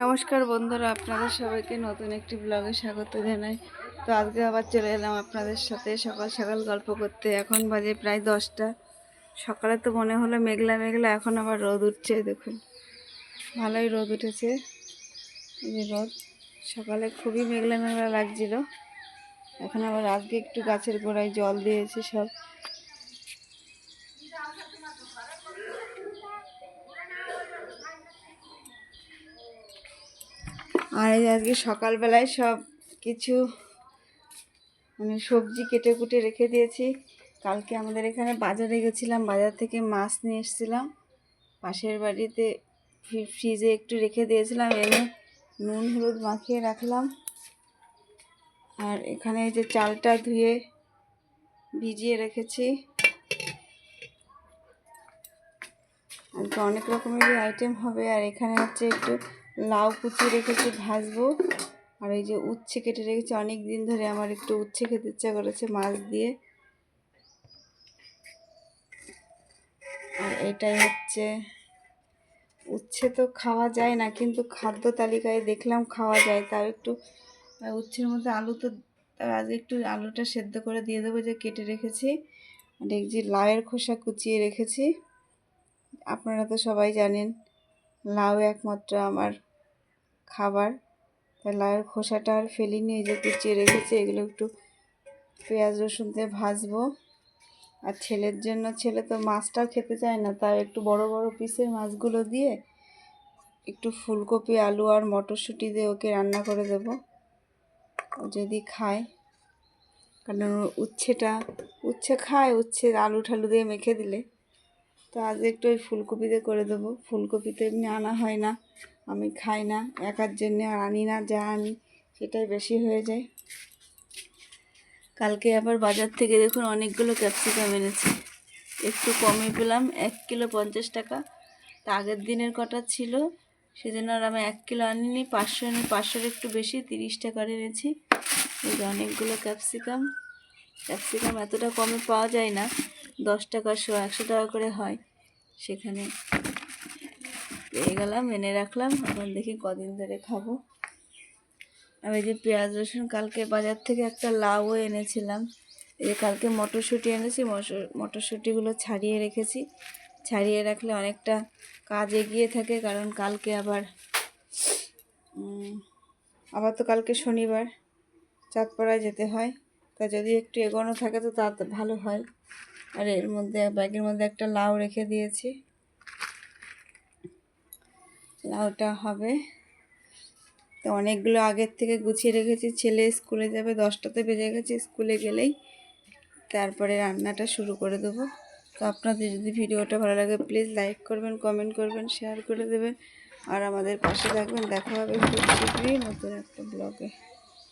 নমস্কার বন্ধুরা, আপনাদের সবাইকে নতুন একটি ব্লগে স্বাগত জানাই। তো আজকে আবার চলে এলাম আপনাদের সাথে সকাল সকাল গল্প করতে। এখন বাজে প্রায় দশটা। সকালে তো মনে হলো মেঘলা মেঘলা, এখন আবার রোদ উঠছে, দেখুন। ভালোই রোদ উঠেছে যে রোদ। সকালে খুবই মেঘলা মেঘলা লাগছিল। এখন আবার আজকে একটু গাছের গোড়ায় জল দিয়েছি সব। আর আজকে সকালবেলায় সব কিছু মানে সবজি কেটে কুটে রেখে দিয়েছি। কালকে আমাদের এখানে বাজারে গেছিলাম, বাজার থেকে মাছ নিয়ে এসেছিলাম। পাশের বাড়িতে ফ্রি- ফ্রিজে একটু রেখে দিয়েছিলাম, এনে নুন হলুদ মাখিয়ে রাখলাম। আর এখানে যে চালটা ধুয়ে ভিজিয়ে রেখেছি। আজকে অনেক রকমেরই আইটেম হবে, আর এখানে হচ্ছে একটু লাউ কুচিয়ে রেখেছি, ভাজবো। আর এই যে উচ্ছে কেটে রেখেছি অনেক দিন ধরে আমার একটু উচ্ছে খেতে ইচ্ছা করেছে মাছ দিয়ে। আর এটাই হচ্ছে, উচ্ছে তো খাওয়া যায় না, কিন্তু খাদ্য তালিকায় দেখলাম খাওয়া যায়। তাও একটু উচ্ছের মধ্যে আলু তো আগে একটু আলুটা সেদ্ধ করে দিয়ে দেবো যে কেটে রেখেছি। আর এই যে লাউয়ের খোসা কুচিয়ে রেখেছি, আপনারা তো সবাই জানেন। লাউ একমাত্র আমার খাবার। তাই লাউয়ের খোসাটা আর ফেলিনি, এই যে কুচিয়ে রেখেছি এগুলো একটু পেঁয়াজ রসুন দিয়ে ভাজবো। আর ছেলের জন্য, ছেলে তো মাছটাও খেতে চায় না তাই একটু বড় বড় পিসের মাছগুলো দিয়ে একটু ফুলকপি, আলু আর মটরশুঁটি দিয়ে ওকে রান্না করে দেব। যদি খায়, কারণ উচ্ছেটা, উচ্ছে খায়, উচ্ছে আলু ঠালু দিয়ে মেখে দিলে। তো আজ একটু ওই ফুলকপিতে করে দেবো। ফুলকপিতে এমনি আনা হয় না, আমি খাই না, একার জন্যে আর আনি না, যা আনি, সেটাই বেশি হয়ে যায়। কালকে আবার বাজার থেকে দেখুন অনেকগুলো ক্যাপসিকাম এনেছি। একটু কমে পেলাম, এক কিলো পঞ্চাশ টাকা। তা আগের দিনের কটা ছিল, সেজন্য আর আমি এক কিলো আনিনি, পাঁচশো এনে, পাঁচশোর একটু বেশি, তিরিশ টাকার এনেছি। এই যে অনেকগুলো ক্যাপসিকাম ক্যাপসিকাম এতটা কমে পাওয়া যায় না। দশ টাকা, শো একশো টাকা করে হয়। সেখানে পেয়ে গেলাম, এনে রাখলাম। এখন দেখি কদিন ধরে খাব। আমি যে পেঁয়াজ, রসুন কালকে বাজার থেকে একটা লাউও এনেছিলাম। এই যে কালকে মটরশুঁটি এনেছি, মটর- মটরশুঁটিগুলো ছাড়িয়ে রেখেছি। ছাড়িয়ে রাখলে অনেকটা কাজ এগিয়ে থাকে, কারণ কালকে আবার আবার তো কালকে শনিবার, চাঁদপাড়ায় যেতে হয়। তা যদি একটু এগোনো থাকে তো তা ভালো হয়। আর এর মধ্যে, ব্যাগের মধ্যে একটা লাউ রেখে দিয়েছি। লাউটা হবে। তো অনেকগুলো আগের থেকে গুছিয়ে রেখেছি। ছেলে স্কুলে যাবে, দশটাতে বেজে গেছে স্কুলে গেলেই। তারপরে রান্নাটা শুরু করে দেবো। তো আপনাদের যদি ভিডিওটা ভালো লাগে প্লিজ লাইক করবেন কমেন্ট করবেন শেয়ার করে দেবেন। আর আমাদের পাশে থাকবেন। দেখা হবে খুব শীঘ্রই নতুন একটা ব্লগে